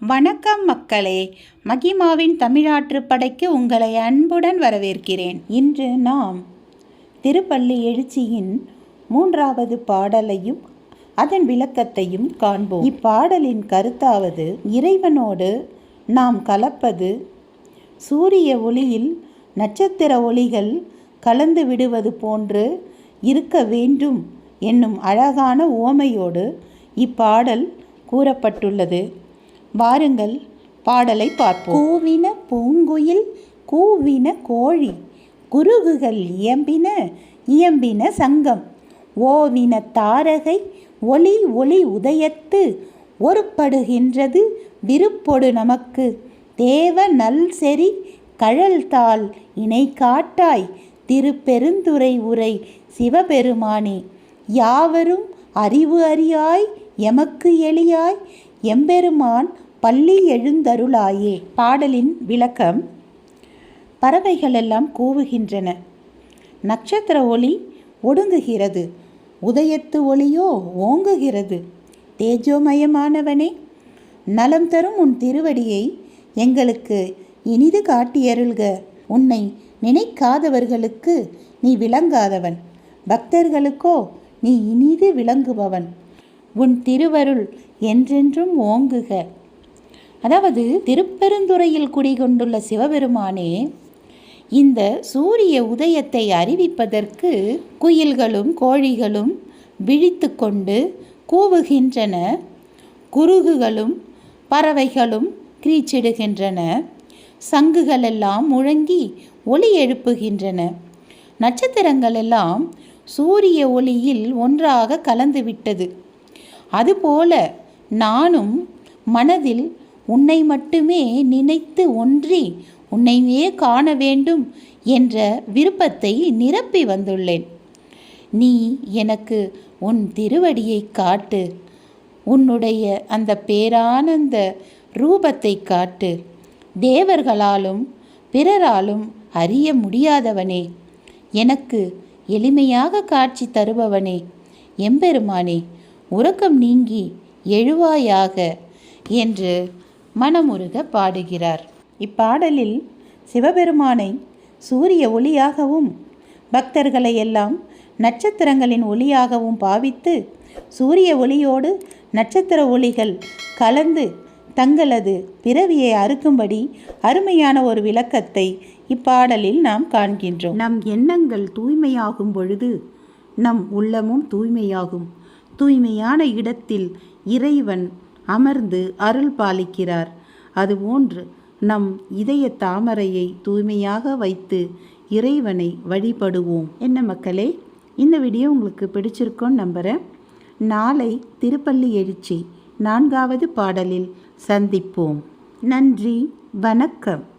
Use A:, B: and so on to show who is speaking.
A: வணக்கம் மக்களே மகிமாவின் தமிழாற்று படைக்கு உங்களை அன்புடன் வரவேற்கிறேன். இன்று நாம் திருப்பள்ளி எழுச்சியின் மூன்றாவது பாடலையும் அதன் விளக்கத்தையும் காண்போம். இப்பாடலின் கருத்தாவது இறைவனோடு நாம் கலப்பது சூரிய ஒளியில் நட்சத்திர ஒளிகள் கலந்து விடுவது போன்று இருக்க வேண்டும் என்னும் அழகான ஓமையோடு இப்பாடல் கூறப்பட்டுள்ளது. வாருங்கள் பாடலை பார்ப்போம். கூவின பூங்குயில் கூவின கோழி குருகுகள் இயம்பின இயம்பின சங்கம். ஓவின தாரகை ஒளி ஒளி உதயத்து ஒருப்படுகின்றது விருப்பொடு நமக்கு. தேவ நல் செறி கழல்தாள் இணை காட்டாய் திருப்பெருந்துறை உரை சிவபெருமானே. யாவரும் அறிவு அறியாய் எமக்கு எளியாய் எம்பெருமான் பள்ளி எழுந்தருளாயே. பாடலின் விளக்கம். பறவைகளெல்லாம் கூவுகின்றன. நட்சத்திர ஒளி ஒடுங்குகிறது. உதயத்து ஒளியோ ஓங்குகிறது. தேஜோமயமானவனே நலம் தரும் உன் திருவடியை எங்களுக்கு இனிது காட்டியருள்க. உன்னை நினைக்காதவர்களுக்கு நீ விளங்காதவன். பக்தர்களுக்கோ நீ இனிது விளங்குபவன். உன் திருவருள் என்றென்றும் ஓங்குக. அதாவது திருப்பெருந்துறையில் குடிகொண்டுள்ள சிவபெருமானே இந்த சூரிய உதயத்தை அறிவிப்பதற்கு குயில்களும் கோழிகளும் விழித்து கொண்டு கூவுகின்றன. குருகுகளும் பறவைகளும் கிரீச்சிடுகின்றன. சங்குகளெல்லாம் முழங்கி ஒளி எழுப்புகின்றன. நட்சத்திரங்களெல்லாம் சூரிய ஒளியில் ஒன்றாக கலந்துவிட்டது. அதுபோல நானும் மனதில் உன்னை மட்டுமே நினைத்து ஒன்றி உன்னையே காண வேண்டும் என்ற விருப்பத்தை நிரப்பி வந்துள்ளேன். நீ எனக்கு உன் திருவடியை காட்டு. உன்னுடைய அந்த பேரானந்த ரூபத்தை காட்டு. தேவர்களாலும் பிறராலும் அறிய முடியாதவனே. எனக்கு எளிமையாக காட்சி தருபவனே. எம்பெருமானே உறக்கம் நீங்கி எழுவாயாக என்று மனமுருக பாடுகிறார். இப்பாடலில் சிவபெருமானை சூரிய ஒளியாகவும் பக்தர்களை எல்லாம் நட்சத்திரங்களின் ஒளியாகவும் பாவித்து சூரிய ஒளியோடு நட்சத்திர ஒளிகள் கலந்து தங்களது பிறவியை அறுக்கும்படி அருமையான ஒரு விளக்கத்தை இப்பாடலில் நாம் காண்கின்றோம். நம் எண்ணங்கள் தூய்மையாகும் பொழுது நம் உள்ளமும் தூய்மையாகும். தூய்மையான இடத்தில் இறைவன் அமர்ந்து அருள் பாலிக்கிறார். அதுபோன்று நம் இதய தாமரையை தூய்மையாக வைத்து இறைவனை வழிபடுவோம். என்ன மக்களே இந்த வீடியோ உங்களுக்கு பிடிச்சிருக்கோன்னு நம்புகிறேன் நாளை திருப்பள்ளி எழுச்சி நான்காவது பாடலில் சந்திப்போம். நன்றி வணக்கம்.